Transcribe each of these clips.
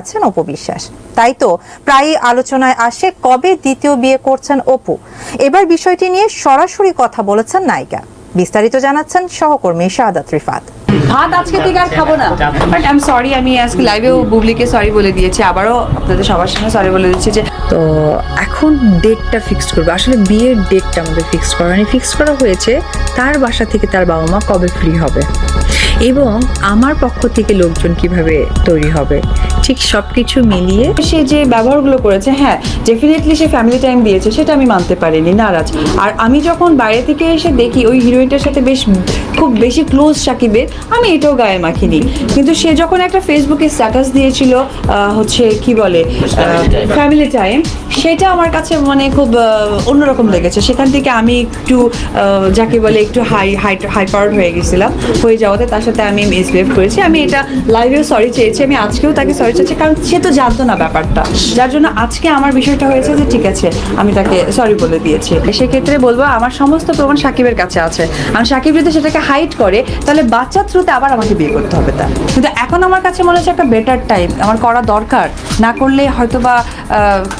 আছেন অপু বিশ্বাস। তাই তো প্রায়ই আলোচনায় আসে কবে দ্বিতীয় বিয়ে করছেন অপু। এবার বিষয়টি নিয়ে সরাসরি কথা বলেছেন নায়িকা। বিস্তারিত জানাচ্ছেন সহকর্মী শাহাদাত রিফাত। ভাত আজকে থেকে আর খাব না। বাট আই এম সরি আমি আজকে লাইভেও বুবলিকে সরি বলে দিয়েছি। আবারও আপনাদের সবার সামনে সরি বলে দিচ্ছি যে তো এখন ডেটটা ফিক্সড করবে। আসলে বিয়ের ডেটটা আমাদের ফিক্সড করা মানে ফিক্স করা হয়েছে তার বাসা থেকে তার বাবা মা কবে ফ্রি হবে? এবং আমার পক্ষ থেকে লোকজন কীভাবে তৈরি হবে? ঠিক সব কিছু মিলিয়ে সে যে ব্যবহারগুলো করেছে হ্যাঁ ডেফিনেটলি সে ফ্যামিলি টাইম দিয়েছে সেটা আমি মানতে পারিনি নারাজ। আর আমি যখন বাইরে থেকে এসে দেখি ওই হিরোইনটার সাথে বেশ খুব বেশি ক্লোজ সাকিবের আমি এটাও গায়ে মাখিনি। কিন্তু সে যখন একটা ফেসবুকে স্ট্যাটাস দিয়েছিল হচ্ছে কি বলে ফ্যামিলি টাইম সেটা আমার কাছে মানে খুব অন্যরকম লেগেছে। সেখান থেকে আমি একটু যাকে বলে একটু হাই হাই হাইপার্ড হয়ে গেছিলাম হয়ে যাওয়াতে তার সাথে আমি মিসবিহেভ করেছি। আমি এটা লাইভেও সরি চেয়েছি আমি আজকেও তাকে সরি চেয়েছি কারণ সে তো জানতো না ব্যাপারটা। যার জন্য আজকে আমার বিষয়টা হয়েছে যে ঠিক আছে আমি তাকে সরি বলে দিয়েছি। সেক্ষেত্রে বলব আমার সমস্ত প্রমাণ সাকিবের কাছে আছে। আমি সাকিব যদি সেটাকে হাইট করে, তাহলে বাচ্চার থ্রুতে আবার আমাকে বিয়ে করতে হবে তা কিন্তু এখন আমার কাছে মনে হচ্ছে একটা বেটার টাইম আমার করা দরকার। না করলে হয়তো বা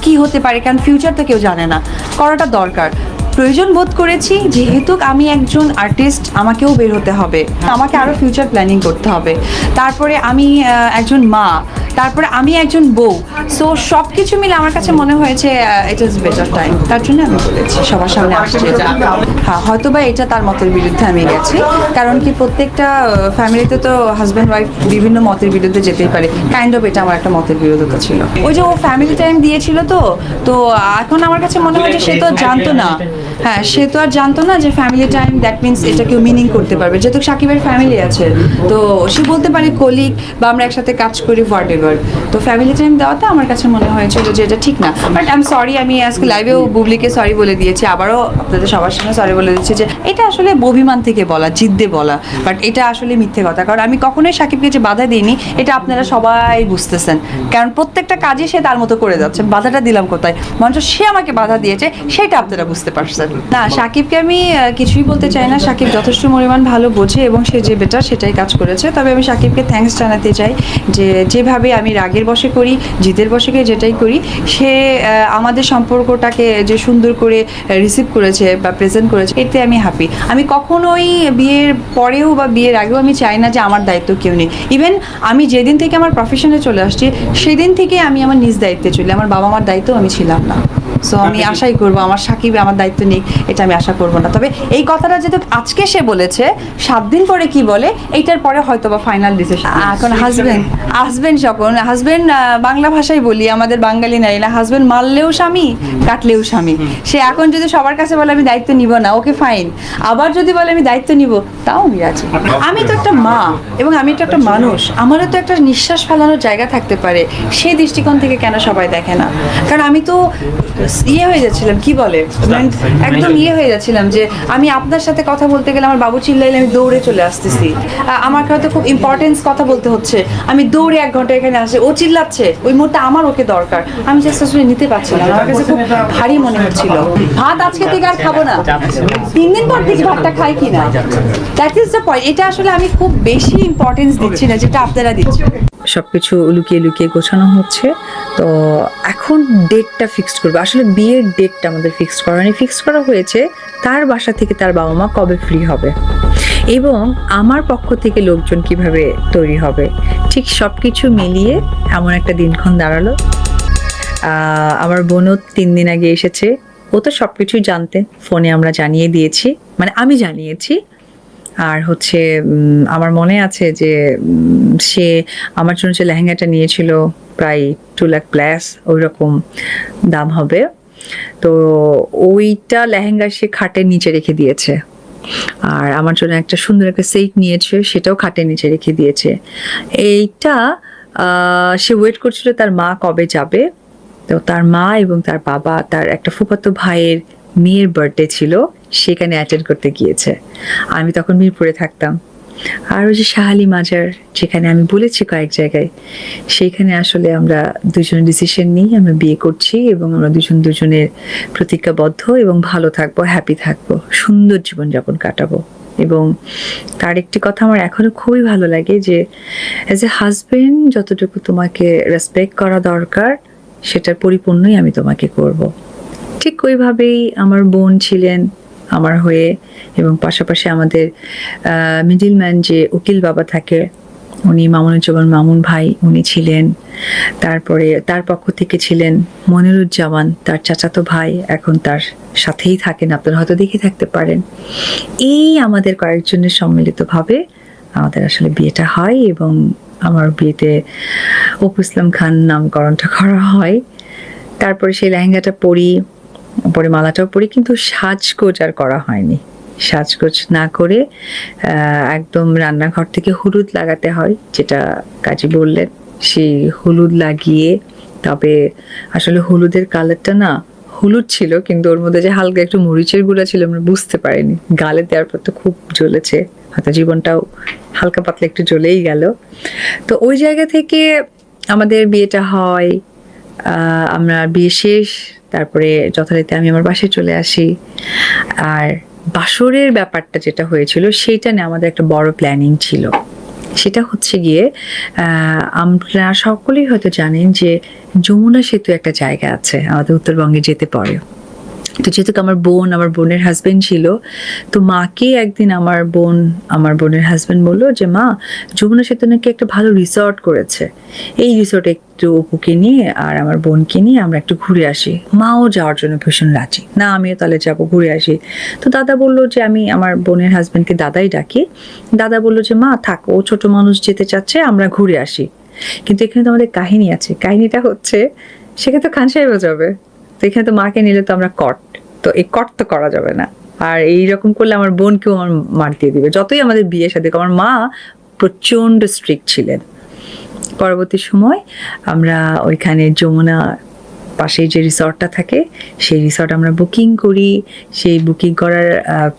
কি হতে পারে? কারণ ফিউচার তো কেউ জানে না। করাটা দরকার। প্রয়োজন বোধ করেছি, যেহেতু আমি একজন আর্টিস্ট আমাকেও বের হতে হবে। আমাকে আরও ফিউচার প্ল্যানিং করতে হবে। তারপরে আমি একজন মা। তারপরে আমি একজন বউ। সো সব কিছু মিলে আমার কাছে মনে হয়েছে ইট ইজ বেটার টাইম তার জন্য আমি বলেছি, সবার সামনে আসছি। হ্যাঁ হয়তো বা এটা তার মতের বিরুদ্ধে আমি গেছি। কারণ কি প্রত্যেকটা ফ্যামিলিতে তো হাজব্যান্ড ওয়াইফ বিভিন্ন মতের বিরুদ্ধে যেতেই পারে। কাইন্ড অফ এটা আমার একটা মতের বিরোধতা ছিল। ওই যে ও ফ্যামিলি টাইম দিয়েছিল তো তো এখন আমার কাছে মনে হয় যে সে তো জানতো না। হ্যাঁ সে তো আর জানতো না যে ফ্যামিলি টাইম দ্যাট মিনস এটা কেউ মিনিং করতে পারবে। যেহেতু সাকিবের ফ্যামিলি আছে, তো সে বলতে পারে কলিগ বা আমরা একসাথে কাজ করি হোয়াট এভার তো ফ্যামিলি টাইম দেওয়াতে আমার কাছে মনে হয়েছিল যে এটা ঠিক না। বাট আই এম সরি আমি আজকে লাইভেও বুবলিকে সরি বলে দিয়েছি। আবারও আপনাদের সবার সামনে সরি বলে দিচ্ছি যে এটা আসলে অভিমান থেকে বলা, জিদ্দে বলা। বাট এটা আসলে মিথ্যে কথা। কারণ আমি কখনোই সাকিবকে যে বাধা দিইনি, এটা আপনারা সবাই বুঝতেছেন। কারণ প্রত্যেকটা কাজে সে তার মতো করে যাচ্ছে। বাধাটা দিলাম কোথায়? মঞ্চ সে আমাকে বাধা দিয়েছে, সেটা আপনারা বুঝতে পারছেন। না, সাকিবকে আমি কিছুই বলতে চাই না। সাকিব যথেষ্ট পরিমাণ ভালো বোঝে এবং সে যে বেটার সেটাই কাজ করেছে। তবে আমি সাকিবকে থ্যাঙ্কস জানাতে চাই যে যেভাবে আমি রাগের বসে করি জিতের বসে যেটাই করি, সে আমাদের সম্পর্কটাকে যে সুন্দর করে রিসিভ করেছে বা প্রেজেন্ট করেছে, এতে আমি হ্যাপি আমি কখনোই বিয়ের পরেও বা বিয়ের আগেও আমি চাই না যে আমার দায়িত্ব কেউ নেই। ইভেন আমি যেদিন থেকে আমার প্রফেশনে চলে আসছি, সেদিন থেকে আমি আমার নিজ দায়িত্বে চলি। আমার বাবা মার দায়িত্ব আমি ছিলাম না। সো আমি আশাই করব আমার সাকিব আমার দায়িত্ব নিক এটা আমি আশা করব না। তবে এই কথাটা যেহেতু আজকে সে বলেছে সাত দিন পরে কি বলে এইটার পরে হয়তো বা ফাইনাল ডিসিশন এখন হাজবেন্ড হাজবেন্ড যখন হাজবেন্ড বাংলা ভাষায় বলি আমাদের বাঙালি নারী না হাজবেন্ড মারলেও স্বামী কাটলেও স্বামী। সে এখন যদি সবার কাছে বলে আমি দায়িত্ব নিব না ওকে ফাইন আবার যদি বলে আমি দায়িত্ব নিব তাও আমি আছি আমি তো একটা মা এবং আমি তো একটা মানুষ। আমারও তো একটা নিঃশ্বাস ফেলানোর জায়গা থাকতে পারে। সেই দৃষ্টিকোণ থেকে কেন সবাই দেখে না? কারণ আমি তো ইয়ে হয়ে যাচ্ছিলাম কি বলে? মানে একদম ইয়ে হয়ে যাচ্ছিলাম যে আমি আপনার সাথে কথা বলতে গেলে আমার বাবু চিল্লাইলে আমি দৌড়ে চলে আসতেছি। আমার হয়তো খুব ইম্পর্টেন্স কথা বলতে হচ্ছে। আমি দৌড়ে এক ঘণ্টা এখানে আসে ও চিল্লাচ্ছে। ওই মুহূর্তে আমার ওকে দরকার। আমি জাস্ট আসলে নিতে পারছি না। আমার কাছে খুব ভারী মনে হচ্ছিল। ভাত আজকে থেকে আর খাব না। তিন দিন পর থেকে ভাতটা খাই কি না দ্যাট ইজ দ্য পয়েন্ট এটা আসলে আমি খুব বেশি ইম্পর্টেন্স দিচ্ছি না যেটা আপনারা দিচ্ছেন। সবকিছু লুকিয়ে লুকিয়ে গোছানো হচ্ছে। তো এখন ডেটটা ফিক্সড করবে। আসলে বিয়ের ডেটটা আমাদের ফিক্সড করা মানে ফিক্সড করা হয়েছে তার বাসা থেকে তার বাবা মা কবে ফ্রি হবে? এবং আমার পক্ষ থেকে লোকজন কীভাবে তৈরি হবে? ঠিক সব কিছু মিলিয়ে এমন একটা দিনক্ষণ দাঁড়াল। আমার বোনও তিন দিন আগে এসেছে। ও তো সব কিছুই জানতে। ফোনে আমরা জানিয়ে দিয়েছি। মানে আমি জানিয়েছি। আর হচ্ছে আমার মনে আছে যে সে আমার জন্য যে লেহেঙ্গাটা নিয়েছিল প্রায় টু লাখ প্লাস ওই রকম দাম হবে। তো ওইটা লেহেঙ্গা সে খাটের নিচে রেখে দিয়েছে। আর আমার জন্য একটা সুন্দর একটা সেট নিয়েছে, সেটাও খাটের নিচে রেখে দিয়েছে। এইটা সে ওয়েট করছিল তার মা কবে যাবে। তো তার মা এবং তার বাবা, তার একটা ফুফাতো ভাইয়ের মেয়ের বার্থডে ছিল। সেখানে অ্যাটেন্ড করতে গিয়েছে। আমি তখন মিরপুরে থাকতাম। আর ওই যে শাহালি মাজার, যেখানে আমি বলেছি কয়েক জায়গায়, সেইখানে আসলে আমরা দুজন ডিসিশন নিই, আমরা বিয়ে করছি এবং আমরা দুজন দুজনের প্রতিজ্ঞাবদ্ধ এবং ভালো থাকব হ্যাপি থাকব, সুন্দর জীবনযাপন কাটাবো। এবং তার একটি কথা আমার এখনও খুবই ভালো লাগে যে অ্যাজ এ হাজবেন্ড যতটুকু তোমাকে রেসপেক্ট করা দরকার, সেটার পরিপূর্ণই আমি তোমাকে করব। ঠিক ওইভাবেই আমার বোন ছিলেন আমার হয়ে এবং পাশাপাশি আমাদের মিডিলম্যান যে উকিল বাবা থাকে, উনি মামুনুজ্জামান মামুন ভাই, উনি ছিলেন। তারপরে তার পক্ষ থেকে ছিলেন মনিরুজ্জামান, তার চাচাতো ভাই, এখন তার সাথেই থাকেন, আপনারা হয়তো দেখে থাকতে পারেন। এই আমাদের কয়েকজনের সম্মিলিতভাবে আমাদের আসলে বিয়েটা হয় এবং আমার বিয়েতে অপু ইসলাম খান নামকরণটা করা হয়। তারপরে সেই লেহেঙ্গাটা পরি পরে মালাটাও পরি কিন্তু সাজগোজ আর করা হয়নি। সাজগোজ না করে একদম রান্নাঘর থেকে হলুদ লাগাতে হয়, যেটা কাজী বললেন। সেই হলুদ লাগিয়ে, তবে আসলে হলুদের কালারটা না হলুদ ছিল, কিন্তু ওর মধ্যে যে হালকা একটু মরিচের গুঁড়া ছিল, আমরা বুঝতে পারিনি। গালে দেওয়ার পর তো খুব জ্বলেছে হয়তো জীবনটাও হালকা পাতলা একটু জ্বলেই গেল। তো ওই জায়গা থেকে আমাদের বিয়েটা হয় আমরা বিয়ে শেষ তারপরে যথারীতি আমি আমার বাসায় চলে আসি। আর বাসরের ব্যাপারটা যেটা হয়েছিল, সেইটা নিয়ে আমাদের একটা বড় প্ল্যানিং ছিল। সেটা হচ্ছে গিয়ে আমরা সকলেই হয়তো জানেন যে যমুনা সেতু একটা জায়গা আছে, আমাদের উত্তরবঙ্গে যেতে পারে। তো যেহেতু আমার বোন আমার বোনের হাজবেন্ড ছিল, তো মাকে একদিন আমার বোন আমার বোনের হাজবেন্ড বলল যে, মা, যমুনা সেতু নাকি একটা ভালো রিসর্ট করেছে। এই রিসর্টে একটু অপুকে নিয়ে আর আমার বোনকে নিয়ে আমরা একটু ঘুরে আসি। মাও যাওয়ার জন্য ভীষণ রাজি। না, আমিও তাহলে যাব, ঘুরে আসি। তো দাদা বলল যে, আমি আমার বোনের হাজবেন্ডকে দাদাই ডাকি। দাদা বলল যে, মা, থাক, ও ছোট মানুষ যেতে চাচ্ছে, আমরা ঘুরে আসি। কিন্তু এখানে তো আমাদের কাহিনী আছে। কাহিনীটা হচ্ছে তো খান সাহেবও যাবে। তো এখানে তো মাকে নিলে তো আমরা কট তো এই কট তো করা যাবে না। আর এইরকম করলে আমার বোনকেও আমার মার দিয়ে দিবে। যতই আমাদের বিয়ে সাথে আমার মা প্রচণ্ড স্ট্রিক্ট ছিলেন। পরবর্তী সময় আমরা ওইখানে যমুনা পাশেই যে রিসর্টটা থাকে, সেই রিসর্ট আমরা বুকিং করি। সেই বুকিং করার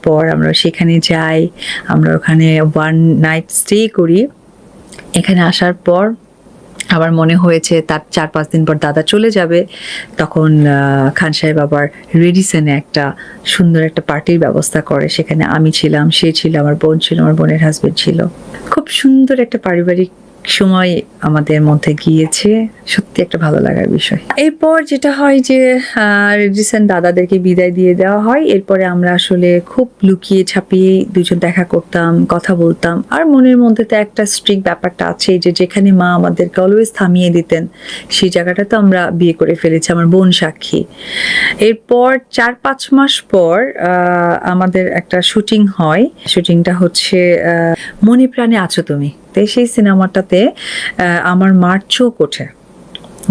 পর আমরা সেখানে যাই। আমরা ওখানে ওয়ান নাইট স্টে করি। এখানে আসার পর আবার মনে হয়েছে তার চার পাঁচ দিন পর দাদা চলে যাবে, তখন খান সাহেব আবার রেডিসনে একটা সুন্দর একটা পার্টির ব্যবস্থা করে। সেখানে আমি ছিলাম, সে ছিল, আমার বোন ছিল, আমার বোনের হাজবেন্ড ছিল। খুব সুন্দর একটা পারিবারিক সময় আমাদের মধ্যে গিয়েছে। সত্যি একটা ভালো লাগার বিষয়। এরপর যেটা হয় যে রেডিসন দাদাদেরকে বিদায় দিয়ে দেওয়া হয়। এরপরে আমরা আসলে খুব লুকিয়ে ছাপিয়ে দুজন দেখা করতাম, কথা বলতাম। আর মনের মধ্যে তো একটা স্ট্রিক ব্যাপারটা আছে যে, যেখানে মা আমাদেরকে অলওয়েজ থামিয়ে দিতেন। সেই জায়গাটা তো আমরা বিয়ে করে ফেলেছি, আমার বোন সাক্ষী। এরপর চার পাঁচ মাস পর আমাদের একটা শুটিং হয়। শুটিংটা হচ্ছে মনে প্রাণে আছো তুমি। তো সেই সিনেমাটাতে আমার মার চোখ ওঠে,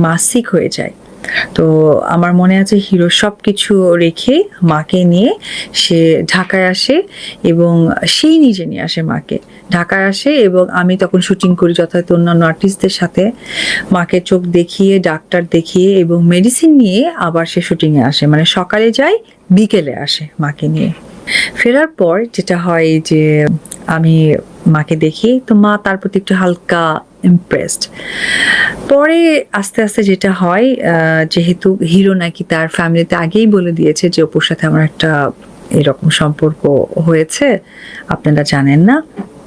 মাসিক হয়ে যায়। তো আমার মনে আছে হিরো সব কিছু রেখে মাকে নিয়ে সে ঢাকায় আসে এবং সেই নিজে নিয়ে আসে মাকে। ঢাকায় আসে এবং আমি তখন শুটিং করি যথাযথ অন্যান্য আর্টিস্টদের সাথে। মাকে চোখ দেখিয়ে, ডাক্তার দেখিয়ে এবং মেডিসিন নিয়ে আবার সে শুটিংয়ে আসে। মানে সকালে যায় বিকেলে আসে মাকে নিয়ে। ফেরার পর যেটা হয় যে আমি মাকে দেখি, তো মা তার প্রতি একটু হালকা ইমপ্রেসড পরে আস্তে আস্তে যেটা হয় যেহেতু হিরো নাকি তার ফ্যামিলিতে আগেই বলে দিয়েছে যে, অপুর সাথে আমার একটা এরকম সম্পর্ক হয়েছে, আপনারা জানেন না।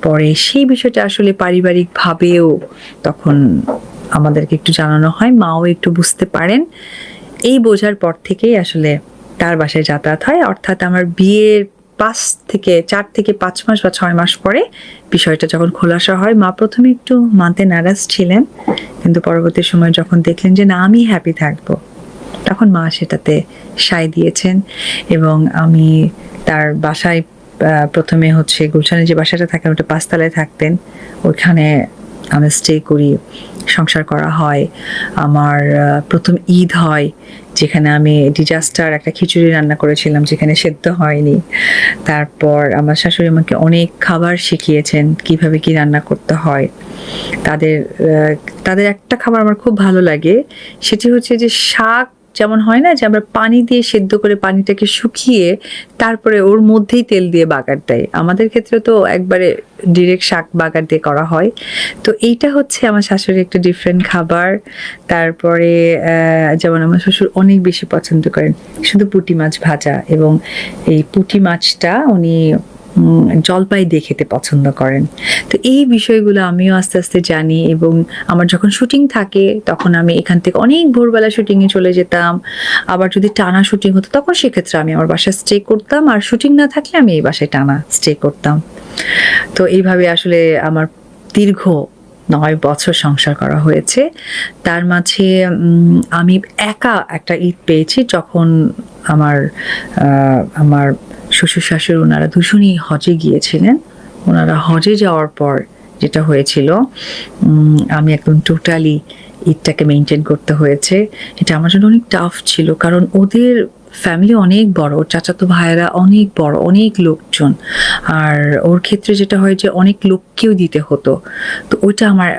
পরে সেই বিষয়টা আসলে পারিবারিকভাবেও তখন আমাদেরকে একটু জানানো হয়, মাও একটু বুঝতে পারেন। এই বোঝার পর থেকেই আসলে তার বাসায় যাতায়াত হয়, অর্থাৎ আমার বিয়ের পাঁচ থেকে, চার থেকে পাঁচ মাস বা ছয় মাস পরে বিষয়টা যখন খোলাসা হয়, মা প্রথমে একটু মানতে নারাজ ছিলেন। কিন্তু পরবর্তী সময় যখন দেখলেন যে, না, আমি হ্যাপি থাকব, তখন মা সেটাতে সায় দিয়েছেন এবং আমি তার বাসায় প্রথমে হচ্ছে গুলশানে যে বাসাটা থাকে, ওটা পাঁচতলায় থাকতেন। ওইখানে আমি স্টে করি, সংসার করা হয়, আমার প্রথম ঈদ হয়, যেখানে আমি ডিজাস্টার একটা খিচুড়ি রান্না করেছিলাম, যেখানে সেদ্ধ হয়নি। তারপর আমার শাশুড়ি আমাকে অনেক খাবার শিখিয়েছেন, কীভাবে কি রান্না করতে হয়। তাদের তাদের একটা খাবার আমার খুব ভালো লাগে, সেটি হচ্ছে যে শাক যেমন হয় না যে আমরা পানি দিয়ে সেদ্ধ করে পানিটাকে শুকিয়ে তারপরে ওর মধ্যেই তেল দিয়ে বাগার দেয়। আমাদের ক্ষেত্রে তো একবারে ডিরেক্ট শাক বাগার দিয়ে করা হয়। তো এইটা হচ্ছে আমার শাশুড়ির একটা ডিফারেন্ট খাবার। তারপরে যেমন আমার শ্বশুর অনেক বেশি পছন্দ করেন। শুধু পুঁটি মাছ ভাজা এবং এই পুঁটি মাছটা উনি জলপাই দিয়ে খেতে পছন্দ করেন। তো এই বিষয়গুলো আমিও আস্তে আস্তে জানি এবং আমার যখন শুটিং থাকে, তখন আমি এখান থেকে অনেক ভোরবেলা শুটিংয়ে চলে যেতাম। আবার যদি টানা শুটিং হতো, তখন সেক্ষেত্রে আমি আমার বাসায় স্টে করতাম। আর শুটিং না থাকলে আমি এই বাসায় টানা স্টে করতাম। তো এইভাবে আসলে আমার দীর্ঘ নয় বছর সংসার করা হয়েছে। তার মাঝে আমি একা একটা ঈদ পেয়েছি যখন আমার আমার শ্বশুর শাশুড়ি ওনারা দুজনেই হজে গিয়েছিলেন। ওনারা হজে যাওয়ার পর যেটা হয়েছিল আমি একদম টোটালি ঈদটাকে মেনটেন করতে হয়েছে। এটা আমার জন্য অনেক টাফ ছিল কারণ ওদের ফ্যামিলি অনেক বড় চাচাতো ভাইয়েরা অনেক বড়, অনেক লোকজন। আর ওর ক্ষেত্রে যেটা হয় যে অনেক লোককেও দিতে হতো। তো ওইটা আমার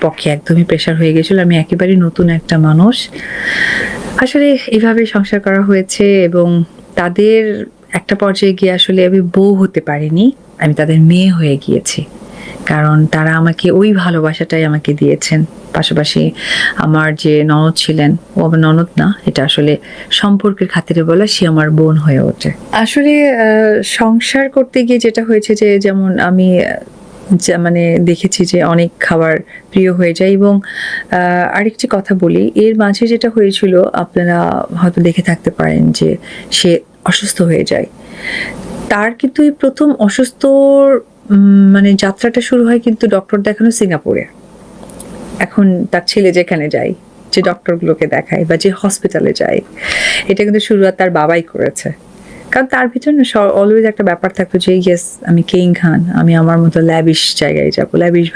পক্ষে একদমই প্রেশার হয়ে গেছিল। আমি একেবারেই নতুন একটা মানুষ। আসলে এভাবে সংসার করা হয়েছে এবং তাদের একটা পর্যায়ে গিয়ে আসলে আমি বউ হতে পারিনি, আমি তাদের মেয়ে হয়ে গিয়েছি। কারণ তারা আমাকে ওই ভালোবাসাটাই আমাকে দিয়েছেন। পাশাপাশি আমার যে ননদ ছিলেন, ও আমার ননদ না, এটা আসলে সম্পর্কের খাতিরে বলা সে আমার বোন হয়ে ওঠে। আসলে সংসার করতে গিয়ে যেটা হয়েছে যে, যেমন আমি মানে দেখেছি যে অনেক খাবার প্রিয় হয়ে যায় এবং আরেকটি কথা বলি, এর মাঝে যেটা হয়েছিল, আপনারা হয়তো দেখে থাকতে পারেন যে সে অসুস্থ হয়ে যায়। তার কিন্তু এই প্রথম অসুস্থর উম, মানে যাত্রাটা শুরু হয় কিন্তু ডক্টর দেখানো সিঙ্গাপুরে। এখন তার ছেলে যেখানে যায় যে ডক্টরগুলোকে দেখায় বা যে হসপিটালে যায় এটা কিন্তু শুরুয়াত তার বাবাই করেছে। কারণ তার ভিতরে অলওয়েজ একটা ব্যাপার থাকতো যে ইয়েস আমি কিং খান আমি আমার মতো ল্যাবিশ জায়গায় যাব ল্যাবিশ